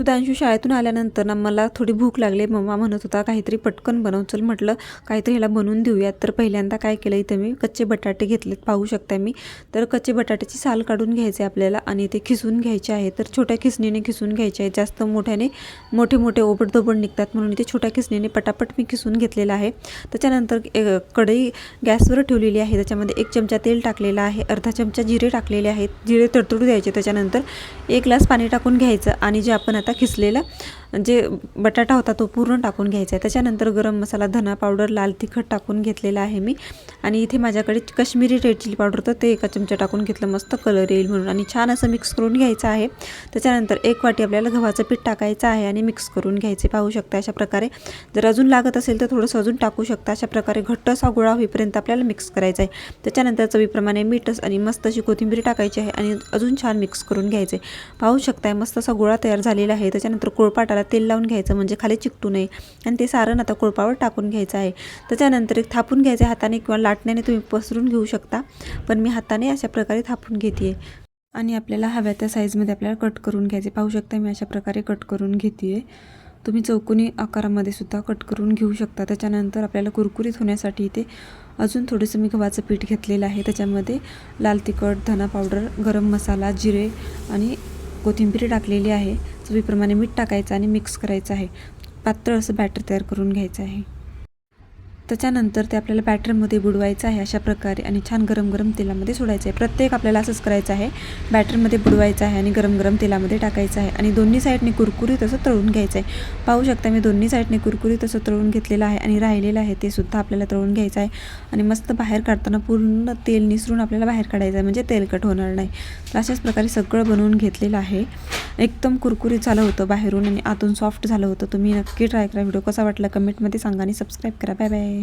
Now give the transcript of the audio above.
सुधांशू शाळेतून आल्यानंतर ना मला थोडी भूक लागली. मम्मा म्हणत होता काहीतरी पटकन बनव चल म्हटलं काहीतरी ह्याला बनवून देऊयात. तर पहिल्यांदा काय केलं इथं मी कच्चे बटाटे घेतलेत पाहू शकता मी. तर कच्चे बटाट्याची साल काढून घ्यायचे आपल्याला आणि ते खिसून घ्यायचे आहे तर छोट्या खिसणीने खिसून घ्यायचे आहे जास्त मोठ्याने मोठे मोठे ओबडधोबड निघतात म्हणून ते छोट्या खिसणीने पटापट मी खिसून घेतलेला आहे. त्याच्यानंतर कढई गॅसवर ठेवलेली आहे. त्याच्यामध्ये एक चमचा तेल टाकलेला आहे. अर्धा चमचा जिरे टाकलेले आहेत. जिरे तडतडू द्यायचे. त्याच्यानंतर एक ग्लास पाणी टाकून घ्यायचं आणि जे आपण आता खिसलेलं जे बटाटा होता तो पूर्ण टाकून घ्यायचा आहे. त्याच्यानंतर गरम मसाला धना पावडर लाल तिखट टाकून घेतलेला आहे मी. आणि इथे माझ्याकडे कश्मीरी रेड चिली पावडर होतं ते एका चमचा टाकून घेतलं. मस्त कलर येईल म्हणून. आणि छान असं मिक्स करून घ्यायचं आहे. त्याच्यानंतर एक वाटी आपल्याला गव्हाचं पीठ टाकायचं आहे आणि मिक्स करून घ्यायचे. पाहू शकता अशा प्रकारे. जर अजून लागत असेल तर थोडंसं अजून टाकू शकता. अशा प्रकारे घट्ट असा गोळा होईपर्यंत आपल्याला मिक्स करायचा आहे. त्याच्यानंतर चवीप्रमाणे मीठच आणि मस्त अशी कोथिंबीर टाकायची आहे आणि अजून छान मिक्स करून घ्यायचे. पाहू शकताय मस्त असा गोळा तयार झालेला आहे. त्याच्यानंतर कोळपाटाला तेल लावून घ्यायचं म्हणजे खाली चिकटू नये. आणि ते सारण आता कोळपावर टाकून घ्यायचं आहे. त्याच्यानंतर एक थापून घ्यायचं हाताने किंवा लाटण्याने तुम्ही पसरून घेऊ शकता. पण मी हाताने अशा प्रकारे थापून घेते आणि आपल्याला हव्या त्या साईजमध्ये आपल्याला कट करून घ्यायचे. पाहू शकता मी अशा प्रकारे कट करून घेते तुम्ही चौकोनी आकारामध्ये सुद्धा कट करून घेऊ शकता. त्याच्यानंतर आपल्याला कुरकुरीत होण्यासाठी इथे अजून थोडंसं मी गव्हाचं पीठ घेतलेलं आहे. त्याच्यामध्ये लाल तिखट धना पावडर गरम मसाला जिरे आणि कोथिंबीर टाकलेली आहे. चवीप्रमाणे मीठ टाकायचं आणि मिक्स करायचं आहे. पातळ असं बॅटर तयार करून घ्यायचं आहे. त्याच्यानंतर ते आपल्याला बॅटरमध्ये बुडवायचं आहे अशा प्रकारे आणि छान गरम गरम तेलामध्ये सोडायचं आहे. प्रत्येक आपल्याला असंच करायचं आहे. बॅटरमध्ये बुडवायचं आहे आणि गरम गरम तेलामध्ये टाकायचं आहे आणि दोन्ही साईडने कुरकुरीत असं तळून घ्यायचं आहे. पाहू शकता मी दोन्ही साईडने कुरकुरीत असं तळून घेतलेलं आहे आणि राहिलेलं आहे ते सुद्धा आपल्याला तळून घ्यायचं आहे आणि मस्त बाहेर काढताना पूर्ण तेल निसरून आपल्याला बाहेर काढायचं आहे. म्हणजे तेलकट होणार नाही. तर अशाच प्रकारे सगळं बनवून घेतलेलं आहे. एकदम कुरकुरीत झालं होतं बाहेरून आणि आतून सॉफ्ट झालं होतं. तुम्ही नक्की ट्राय करा. व्हिडिओ कसा वाटला कमेंटमध्ये सांगा आणि सबस्क्राईब करा. Bye bye